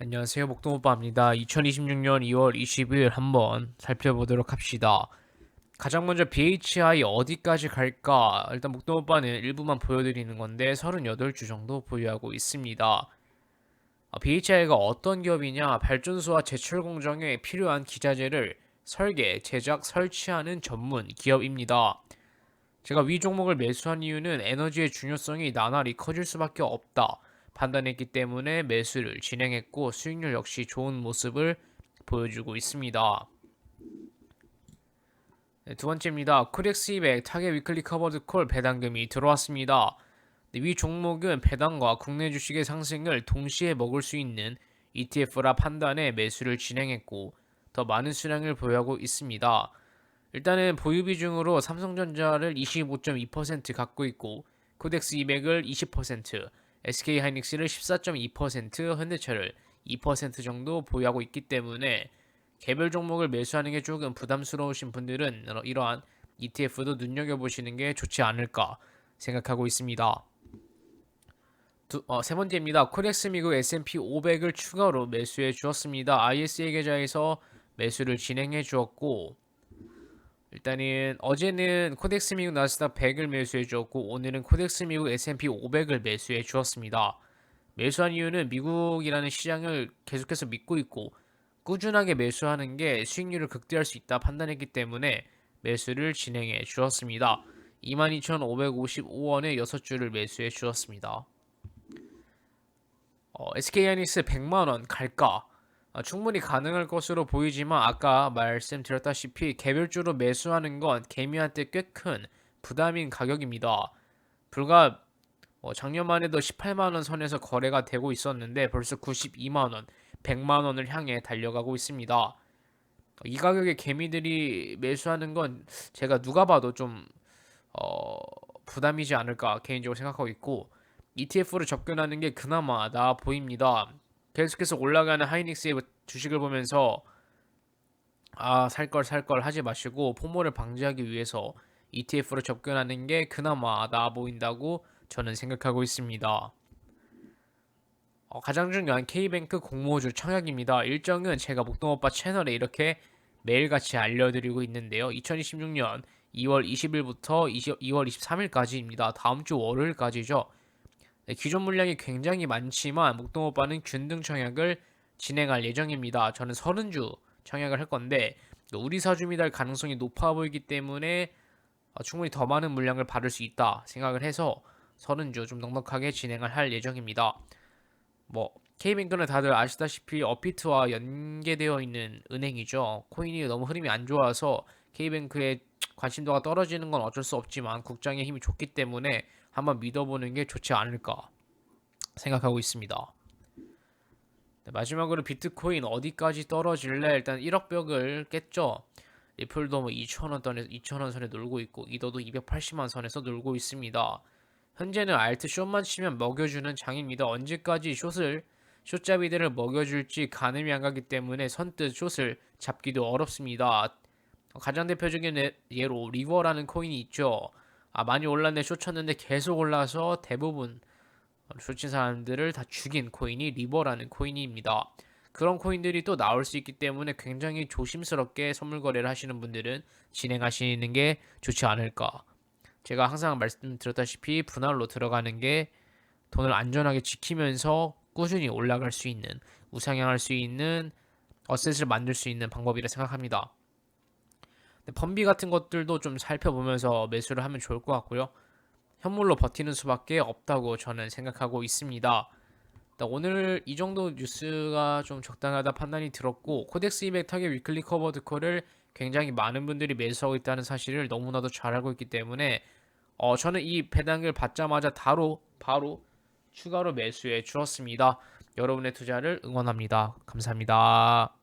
안녕하세요. 목동오빠입니다. 2026년 2월 20일 한번 살펴보도록 합시다. 가장 먼저 BHI 어디까지 갈까? 일단 목동오빠는 일부만 보여드리는 건데 38주 정도 보유하고 있습니다. BHI가 어떤 기업이냐? 발전소와 제철 공정에 필요한 기자재를 설계, 제작, 설치하는 전문 기업입니다. 제가 위 종목을 매수한 이유는 에너지의 중요성이 나날이 커질 수밖에 없다. 판단했기 때문에 매수를 진행했고 수익률 역시 좋은 모습을 보여주고 있습니다. 네, 두 번째입니다. 코덱스 200 타겟 위클리 커버드 콜 배당금이 들어왔습니다. 네, 위 종목은 배당과 국내 주식의 상승을 동시에 먹을 수 있는 ETF라 판단해 매수를 진행했고 더 많은 수량을 보유하고 있습니다. 일단은 보유 비중으로 삼성전자를 25.2% 갖고 있고 코덱스 200을 20%, SK 하이닉스를 14.2%, 현대차를 2% 정도 보유하고 있기 때문에 개별 종목을 매수하는 게 조금 부담스러우신 분들은 이러한 ETF도 눈여겨보시는 게 좋지 않을까 생각하고 있습니다. 두, 어, 세 번째입니다. 코덱스 미국 S&P 500을 추가로 매수해 주었습니다. ISA 계좌에서 매수를 진행해 주었고 일단은 어제는 코덱스 미국 나스닥 100을 매수해 주었고 오늘은 코덱스 미국 S&P 500을 매수해 주었습니다. 매수한 이유는 미국이라는 시장을 계속해서 믿고 있고 꾸준하게 매수하는 게 수익률을 극대화할 수 있다 판단했기 때문에 매수를 진행해 주었습니다. 22,555원에 6주를 매수해 주었습니다. 어, SK하이닉스 100만원 갈까? 어, 충분히 가능할 것으로 보이지만 아까 말씀드렸다시피 개별주로 매수하는 건 개미한테 꽤 큰 부담인 가격입니다. 불과 어, 작년만 해도 18만원 선에서 거래가 되고 있었는데 벌써 92만원, 100만원을 향해 달려가고 있습니다. 이 가격에 개미들이 매수하는 건 제가 누가 봐도 좀 어, 부담이지 않을까 개인적으로 생각하고 있고 ETF로 접근하는 게 그나마 나아 보입니다. 계속해서 올라가는 하이닉스의 주식을 보면서 아, 살 걸 살 걸 하지 마시고 포모를 방지하기 위해서 ETF로 접근하는 게 그나마 나아 보인다고 저는 생각하고 있습니다. 어, 가장 중요한 K뱅크 공모주 청약입니다. 일정은 제가 목동오빠 채널에 이렇게 매일같이 알려드리고 있는데요. 2026년 2월 20일부터 20, 2월 23일까지입니다. 다음 주 월요일까지죠. 네, 기존 물량이 굉장히 많지만 목동 오빠는 균등 청약을 진행할 예정입니다. 저는 30주 청약을 할 건데 우리 사주 미 달 가능성이 높아 보이기 때문에 어, 충분히 더 많은 물량을 받을 수 있다 생각을 해서 30주 좀 넉넉하게 진행을 할 예정입니다. 뭐 K뱅크는 다들 아시다시피 어피트와 연계되어 있는 은행이죠. 코인이 너무 흐름이 안 좋아서 K뱅크의 관심도가 떨어지는 건 어쩔 수 없지만 국장의 힘이 좋기 때문에 한번 믿어보는 게 좋지 않을까 생각하고 있습니다. 네, 마지막으로 비트코인 어디까지 떨어질래? 일단 1억 벽을 깼죠. 리플도 뭐 2,000원 선에서 2,000원 선에 놀고 있고 이더도 280만 선에서 놀고 있습니다. 현재는 알트 숏만 치면 먹여주는 장입니다. 언제까지 숏을 숏잡이들을 먹여줄지 가늠이 안 가기 때문에 선뜻 숏을 잡기도 어렵습니다. 가장 대표적인 예로 리버라는 코인이 있죠. 아 많이 올랐네 쇼 쳤는데 계속 올라서 대부분 쇼친 사람들을 다 죽인 코인이 리버라는 코인입니다. 그런 코인들이 또 나올 수 있기 때문에 굉장히 조심스럽게 선물 거래를 하시는 분들은 진행하시는 게 좋지 않을까. 제가 항상 말씀드렸다시피 분할로 들어가는 게 돈을 안전하게 지키면서 꾸준히 올라갈 수 있는 우상향할 수 있는 어셋을 만들 수 있는 방법이라 생각합니다. 펌비 같은 것들도 좀 살펴보면서 매수를 하면 좋을 것 같고요. 현물로 버티는 수밖에 없다고 저는 생각하고 있습니다. 오늘 이 정도 뉴스가 좀 적당하다 판단이 들었고 코덱스 200 타겟 위클리 커버드 콜을 굉장히 많은 분들이 매수하고 있다는 사실을 너무나도 잘 알고 있기 때문에 어, 저는 이 배당을 받자마자 바로 바로 추가로 매수해 주었습니다. 여러분의 투자를 응원합니다. 감사합니다.